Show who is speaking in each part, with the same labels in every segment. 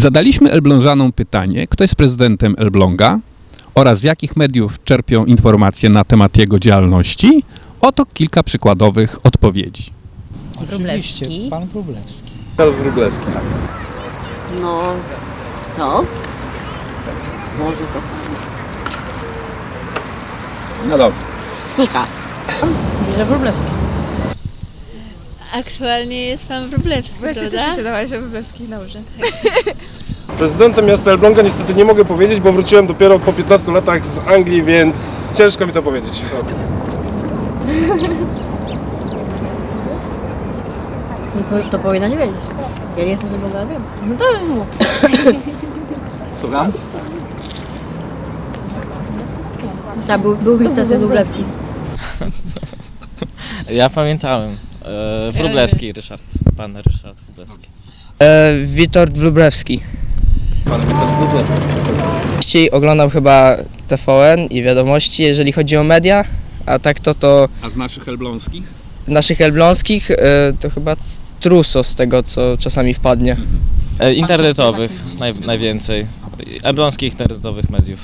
Speaker 1: Zadaliśmy Elblążanom pytanie, kto jest prezydentem Elbląga oraz z jakich mediów czerpią informacje na temat jego działalności. Oto kilka przykładowych odpowiedzi.
Speaker 2: Wróblewski.
Speaker 3: Oczywiście, pan Wróblewski.
Speaker 4: Karol Wróblewski.
Speaker 2: No, kto? Może to pan.
Speaker 1: No dobrze.
Speaker 2: Słycha.
Speaker 3: Bierze Wróblewski.
Speaker 5: Aktualnie jest pan Wróblewski,
Speaker 6: Właśnie
Speaker 5: prawda?
Speaker 6: też mi się dawało, że Wróblewski na urząd.
Speaker 7: Prezydentem miasta Elbląga niestety nie mogę powiedzieć, bo wróciłem dopiero po 15 latach z Anglii, więc ciężko mi to powiedzieć.
Speaker 8: No to, to powinnaś wiedzieć. Ja nie jestem z Oglądała, wiem.
Speaker 2: No to mów.
Speaker 4: Słucham?
Speaker 8: Tak, był, był Wróblewski.
Speaker 9: Ja pamiętałem. E, Wróblewski, Ryszard. Pan Ryszard Wróblewski.
Speaker 10: E, Witold Wróblewski.
Speaker 4: Pan Witold Wróblewski.
Speaker 10: Częściej oglądam chyba TVN i wiadomości, jeżeli chodzi o media, a tak to to
Speaker 1: A z naszych elbląskich?
Speaker 10: naszych elbląskich e, to chyba Truso z tego, co czasami wpadnie.
Speaker 9: E, internetowych naj, najwięcej. Elbląskich internetowych mediów.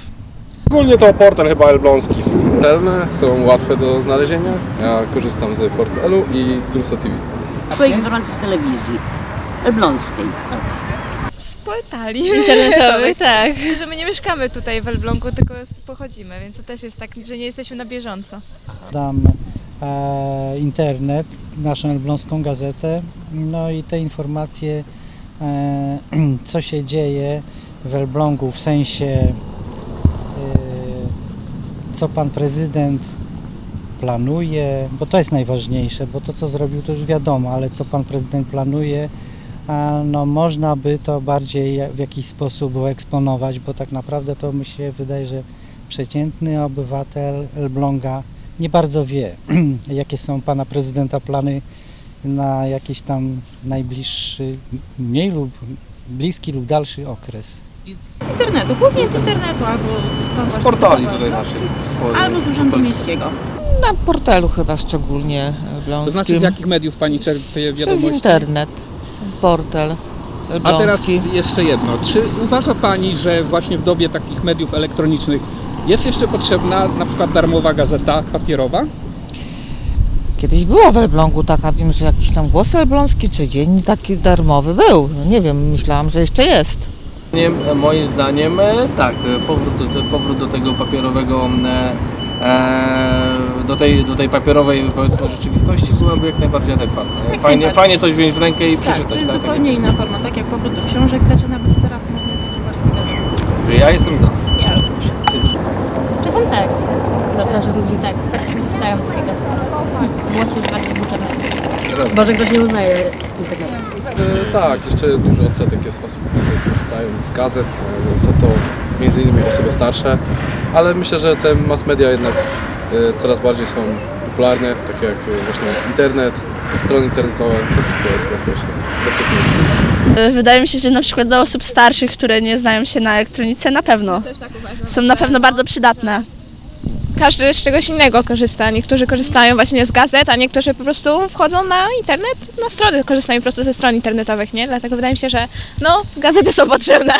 Speaker 7: Ogólnie to portal chyba elbląski.
Speaker 4: Portalne są łatwe do znalezienia. Ja korzystam z portalu i Tulsa TV.
Speaker 2: Szukaj informacji z telewizji. Elbląskiej.
Speaker 6: Portali
Speaker 5: Internetowych, tak.
Speaker 6: Że my nie mieszkamy tutaj w Elblągu, tylko pochodzimy, więc to też jest tak, że nie jesteśmy na bieżąco.
Speaker 3: Dam e, internet, naszą elbląską gazetę, no i te informacje, e, co się dzieje w Elblągu, w sensie co pan prezydent planuje, bo to jest najważniejsze, bo to co zrobił to już wiadomo, ale co pan prezydent planuje, no można by to bardziej w jakiś sposób eksponować, bo tak naprawdę to mi się wydaje, że przeciętny obywatel Elbląga nie bardzo wie, jakie są pana prezydenta plany na jakiś tam najbliższy, mniej lub bliski lub dalszy okres.
Speaker 11: Internetu, głównie z internetu albo ze stron
Speaker 4: Z portali tutaj naszych.
Speaker 11: Albo z Urzędu Miejskiego.
Speaker 12: Na portalu chyba szczególnie.
Speaker 1: To znaczy z jakich mediów pani czerpie
Speaker 12: Przez
Speaker 1: wiadomości?
Speaker 12: internet, portal
Speaker 1: A teraz jeszcze jedno. Czy uważa Pani, że właśnie w dobie takich mediów elektronicznych jest jeszcze potrzebna na przykład darmowa gazeta papierowa?
Speaker 12: Kiedyś było w Elblągu taka, wiem, że jakiś tam głos elbląski czy dzień taki darmowy był. No nie wiem, myślałam, że jeszcze jest.
Speaker 13: Nie, moim zdaniem e, tak, e, powrót do, powrót do tego papierowego, e, e, do, tej, do tej papierowej powiedzmy rzeczywistości byłaby jak najbardziej adekwatna. Fajnie,
Speaker 11: najbardziej.
Speaker 13: fajnie coś wziąć w rękę i
Speaker 11: Tak,
Speaker 13: przeczytać.
Speaker 11: to jest
Speaker 13: tak,
Speaker 11: zupełnie inna forma, tak jak powrót do książek zaczyna być teraz modny, takie właśnie gazety
Speaker 13: tak. Ja jestem za.
Speaker 11: Ja również.
Speaker 13: Ty też.
Speaker 8: Czasem tak. Starszych ludzi tak. Ludzi czytają takie gazety. Młodsi już bardziej w internecie. Chyba, że ktoś nie uznaje internetu.
Speaker 4: E, Tak, jeszcze duży odsetek jest osób, którzy korzystają z gazet. E, Są to między innymi osoby starsze, ale myślę, że te mass media jednak e, coraz bardziej są popularne, takie jak właśnie internet, strony internetowe, to wszystko jest łatwiejsze, dostępniejsze.
Speaker 11: Wydaje mi się, że na przykład dla osób starszych, które nie znają się na elektronice, na pewno
Speaker 6: Też tak uważam.
Speaker 11: są na pewno bardzo przydatne.
Speaker 6: Każdy z czegoś innego korzysta. Niektórzy korzystają właśnie z gazet, a niektórzy po prostu wchodzą na internet, na strony, korzystają po prostu ze stron internetowych, nie? Dlatego wydaje mi się, że no, gazety są potrzebne.